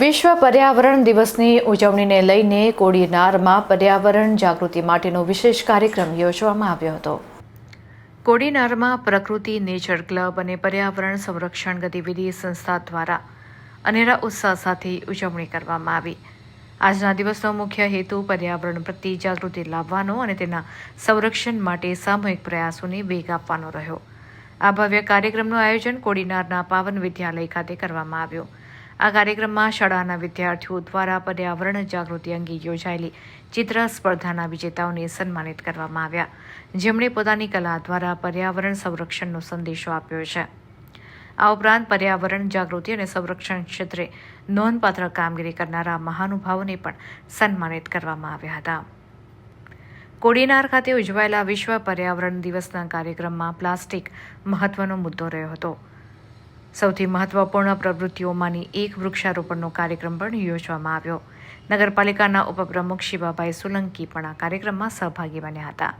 વિશ્વ પર્યાવરણ દિવસની ઉજવણીને લઈને કોડીનારમાં પર્યાવરણ જાગૃતિ માટેનો વિશેષ કાર્યક્રમ યોજવામાં આવ્યો હતો. કોડીનારમાં પ્રકૃતિ નેચર ક્લબ અને પર્યાવરણ સંરક્ષણ ગતિવિધિ સંસ્થા દ્વારા અનેરા ઉત્સાહ સાથે ઉજવણી કરવામાં આવી. આજના દિવસનો મુખ્ય હેતુ પર્યાવરણ પ્રત્યે જાગૃતિ લાવવાનો અને તેના સંરક્ષણ માટે સામૂહિક પ્રયાસોને વેગ આપવાનો રહ્યો. આ ભવ્ય કાર્યક્રમનું આયોજન કોડીનારના પાવન વિદ્યાલય ખાતે કરવામાં આવ્યું. આ કાર્યક્રમમાં શાળાના વિદ્યાર્થીઓ દ્વારા પર્યાવરણ જાગૃતિ અંગે યોજાયેલી ચિત્ર સ્પર્ધાના વિજેતાઓને સન્માનિત કરવામાં આવ્યા. જેમણે પોતાની કલા દ્વારા પર્યાવરણ સંરક્ષણનો સંદેશો આપ્યો છે. આ ઉપરાંત પર્યાવરણ જાગૃતિ અને સંરક્ષણ ક્ષેત્રે નોંધપાત્ર કામગીરી કરનારા મહાનુભાવોને પણ સન્માનિત કરવામાં આવ્યા હતા. કોડીનાર ખાતે ઉજવાયેલા વિશ્વ પર્યાવરણ દિવસના કાર્યક્રમમાં પ્લાસ્ટિક મહત્વનો મુદ્દો રહ્યો હતો. સૌથી મહત્વપૂર્ણ પ્રવૃત્તિઓમાંની એક વૃક્ષારોપણનો કાર્યક્રમ પણ યોજવામાં આવ્યો. નગરપાલિકાના ઉપપ્રમુખ શિવાભાઈ સોલંકી પણ આ કાર્યક્રમમાં સહભાગી બન્યા હતા.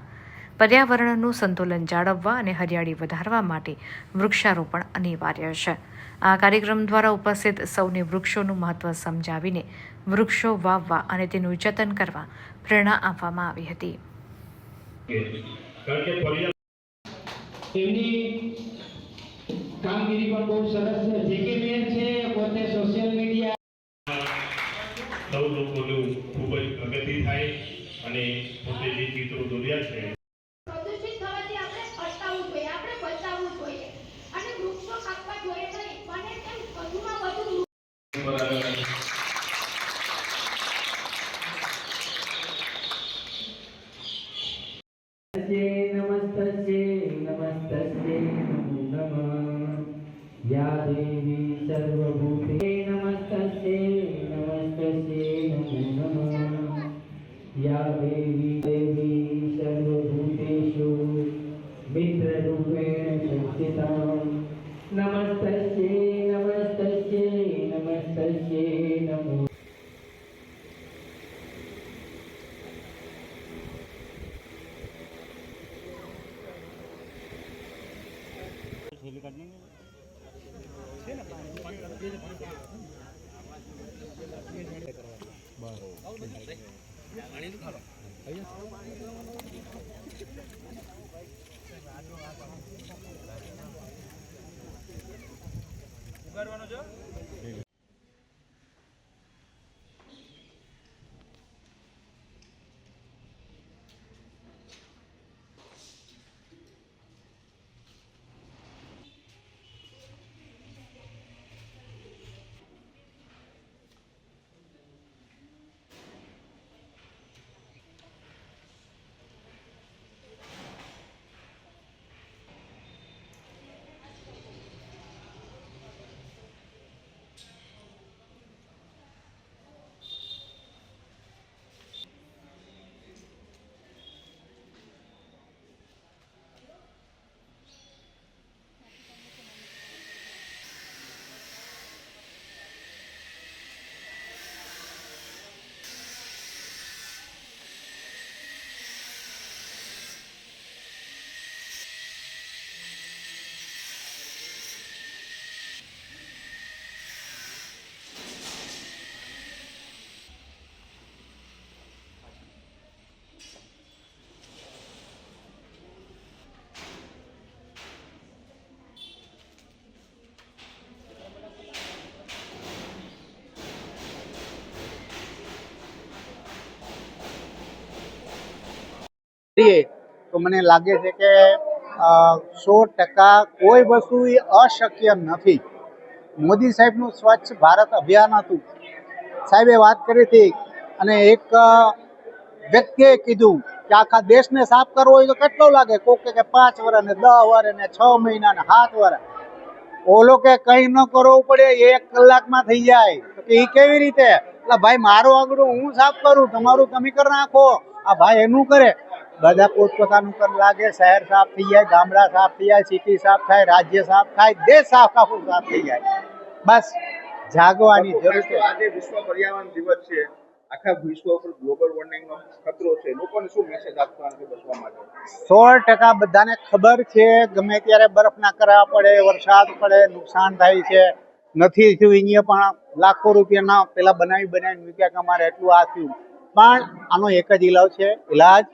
પર્યાવરણનું સંતુલન જાળવવા અને હરિયાળી વધારવા માટે વૃક્ષારોપણ અનિવાર્ય છે. આ કાર્યક્રમ દ્વારા ઉપસ્થિત સૌને વૃક્ષોનું મહત્વ સમજાવીને વૃક્ષો વાવવા અને તેનું જતન કરવા પ્રેરણા આપવામાં આવી હતી કારણ કે પર્યાવરણ એમની કામગીરી પણ બહુ સરસ છે. જે કે મેન છે, પોતે સોશિયલ મીડિયા સૌ લોકોનું ખૂબ જ પ્રગતિ થાય અને પોતે જે ચિત્રો દોર્યા છે પ્રદૂષિત થવાથી આપણે અટકાવવું જોઈએ આપણે બચાવવું જોઈએ અને વૃક્ષો કાપવા જોઈએ નહીં બને તેમ વધુમાં વધુ નમસ્તે નમસ્તે નમો નમઃ યા દેવી સર્વભૂતે નમસ્તે નમસ્તે નમો નમઃ યા દેવી દેવી સર્વભૂતેષુ મિત્રરૂપેણ સંસ્થિતા નમસ્તે નમસ્તે નમસ્તે નમો ઉગાડવાનો છો? કરીએ તો મને લાગે છે કે સો ટકા કોઈ વસ્તુ એ અશક્ય નથી. મોદી સાહેબનું સ્વચ્છ ભારત અભિયાન હતું. સાહેબે વાત કરી હતી અને એક વ્યક્તિએ કીધું કે આખા દેશને સાફ કરવો હોય તો કેટલો લાગે? કોક કે પાંચ વર્ષ ને દસ વર્ષ ને છ મહિના ને સાત વર્ષ ઓલો કે કંઈ ન કરવું પડે એક કલાકમાં થઈ જાય. તો કે એ કેવી રીતે? એટલે ભાઈ, મારો આગળ હું સાફ કરું? તમારું તમે કરી નાખો. આ ભાઈ એનું કરે. બધા પોતપોતાનું પણ લાગે શહેર સાફ થઈ જાય ગામડા સાફ થઈ જાય સિટી સાફ થાય રાજ્ય સાફ થાય દેશ સાફ આખું સાફ થઈ જાય. બસ જાગવાની જરૂર છે. આજે વિશ્વ પર્યાવરણ દિવસ છે. આખા વિશ્વ ઉપર ગ્લોબલ વોર્મિંગનો ખતરો છે. લોકોને શું મેસેજ આપવાનો છે બચવા માટે? સો ટકા બધાને ખબર છે ગમે ત્યારે બરફ ના કરવા પડે વરસાદ પડે નુકસાન થાય છે. નથી થયું અહીંયા પણ લાખો રૂપિયાના પેલા બનાવી બનાવી મૂક્યા કે અમારે એટલું આ થયું. પણ આનો એક જ ઈલાજ છે ઈલાજ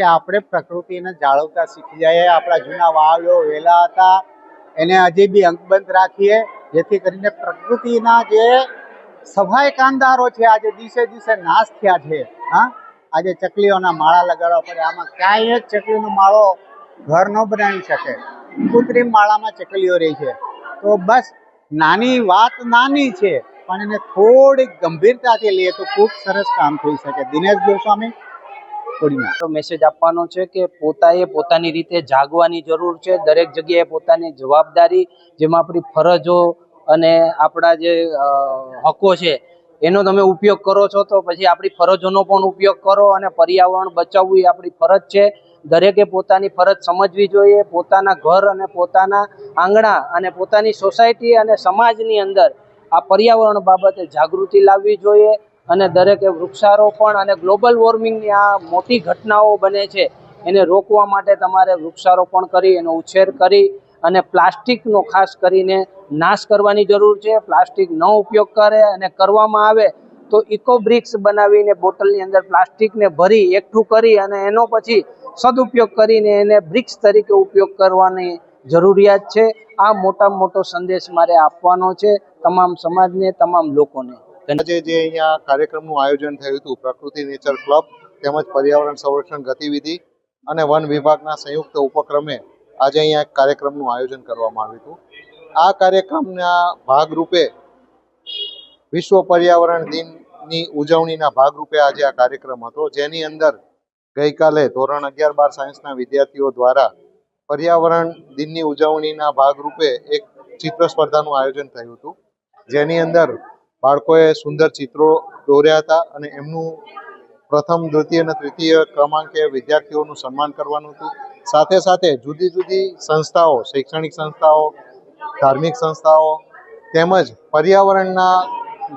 કે આપણે પ્રકૃતિને જાળવતા શીખી જઈએ. આપણા જૂના વાવડો વેલા હતા. એને હજી બી અંકબંધ રાખીએ, જેથી કરીને પ્રકૃતિના જે સફાઈ કામદારો છે, આજે દિવસે દિવસે નાશ થયા છે. હા? આજે ચકલીઓના માળા લગાડવા પડે. આમાં ક્યાંય જ ચકલીનો માળો ઘર ન બનાવી શકે. કૃત્રિમ માળામાં ચકલીઓ રહી છે. તો બસ નાની વાત નાની છે, પણ એને થોડીક ગંભીરતાથી લઈએ તો ખૂબ સરસ કામ થઈ શકે. દિનેશ ગોસ્વામી કોડીના તો મેસેજ આપવાનો છે કે પોતાએ પોતાની રીતે જાગવાની જરૂર છે. દરેક જગ્યાએ પોતાની જવાબદારી, જેમાં આપણી ફરજો અને આપણા જે હકો છે, એનો તમે ઉપયોગ કરો છો તો પછી આપણી ફરજોનો પણ ઉપયોગ કરો અને પર્યાવરણ બચાવવું એ આપણી ફરજ છે. દરેકે પોતાની ફરજ સમજવી જોઈએ. પોતાના ઘર અને પોતાના આંગણા અને પોતાની સોસાયટી અને સમાજની અંદર આ પર્યાવરણ બાબતે જાગૃતિ લાવવી જોઈએ. અને દરેકે વૃક્ષારોપણ અને ગ્લોબલ વોર્મિંગની આ મોટી ઘટનાઓ બને છે, એને રોકવા માટે તમારે વૃક્ષારોપણ કરી, એનો ઉછેર કરી અને પ્લાસ્ટિકનો ખાસ કરીને નાશ કરવાની જરૂર છે. પ્લાસ્ટિક ન ઉપયોગ કરે અને કરવામાં આવે તો ઇકો બ્રિક્સ બનાવીને બોટલની અંદર પ્લાસ્ટિકને ભરી, એકઠું કરી અને એનો પછી સદુપયોગ કરીને એને બ્રિક્સ તરીકે ઉપયોગ કરવાની જરૂરિયાત છે. આ મોટામાં મોટો સંદેશ મારે આપવાનો છે તમામ સમાજને, તમામ લોકોને. આજે જે અહીંયા કાર્યક્રમનું આયોજન થયું હતું, પ્રકૃતિ નેચર ક્લબ તેમજ પર્યાવરણ સંરક્ષણ ગતિવિધિ અને વન વિભાગના સંયુક્ત ઉપક્રમે આજે અહીંયા એક કાર્યક્રમનું આયોજન કરવામાં આવ્યું હતું. આ કાર્યક્રમના ભાગરૂપે વિશ્વ પર્યાવરણ દિનની ઉજવણીના ભાગરૂપે આજે આ કાર્યક્રમ હતો, જેની અંદર ગઈકાલે ધોરણ અગિયાર બાર સાયન્સના વિદ્યાર્થીઓ દ્વારા પર્યાવરણ દિનની ઉજવણીના ભાગરૂપે એક ચિત્ર સ્પર્ધાનું આયોજન થયું હતું. જેની અંદર બાળકોએ સુંદર ચિત્રો દોર્યા હતા અને એમનું પ્રથમ દ્વિતીય અને તૃતીય ક્રમાંકે વિદ્યાર્થીઓનું સન્માન કરવાનું હતું. સાથે સાથે જુદી જુદી સંસ્થાઓ, શૈક્ષણિક સંસ્થાઓ, ધાર્મિક સંસ્થાઓ તેમજ પર્યાવરણના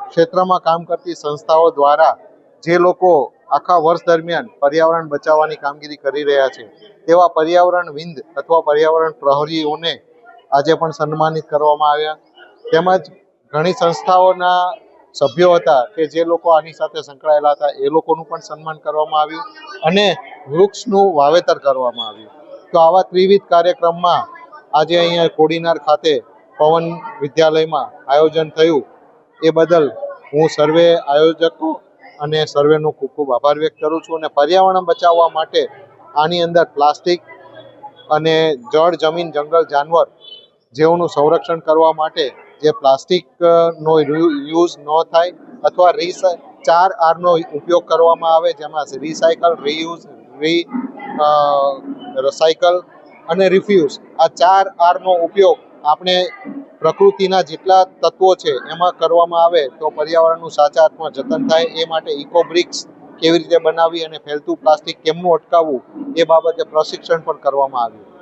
ક્ષેત્રમાં કામ કરતી સંસ્થાઓ દ્વારા જે લોકો આખા વર્ષ દરમિયાન પર્યાવરણ બચાવવાની કામગીરી કરી રહ્યા છે, તેવા પર્યાવરણવિંદ અથવા પર્યાવરણ પ્રહરીઓને આજે પણ સન્માનિત કરવામાં આવ્યા. તેમજ ઘણી સંસ્થાઓના સભ્યો હતા કે જે લોકો આની સાથે સંકળાયેલા હતા, એ લોકોનું પણ સન્માન કરવામાં આવ્યું અને વૃક્ષનું વાવેતર કરવામાં આવ્યું. તો આવા ત્રિવિધ કાર્યક્રમમાં આજે અહીંયા કોડીનાર ખાતે પવન વિદ્યાલયમાં આયોજન થયું. એ બદલ હું સર્વે આયોજકો અને સર્વેનો ખૂબ ખૂબ આભાર વ્યક્ત કરું છું અને પર્યાવરણ બચાવવા માટે આની અંદર પ્લાસ્ટિક અને જળ જમીન જંગલ જાનવર જેઓનું સંરક્ષણ કરવા માટે જે પ્લાસ્ટિકનો યુઝ ન થાય અથવા રી ચાર આરનો ઉપયોગ કરવામાં આવે જેમાં રિસાયકલ રીયુઝ રી સાયકલ અને રિફ્યુઝ આ ચાર આરનો ઉપયોગ આપણે પ્રકૃતિના જેટલા તત્વો છે એમાં કરવામાં આવે તો પર્યાવરણનું સાચા અર્થમાં જતન થાય એ માટે ઇકો બ્રિક્સ કેવી રીતે બનાવી અને ફેલતું પ્લાસ્ટિક કેમનું અટકાવવું એ બાબતે પ્રશિક્ષણ પણ કરવામાં આવ્યું.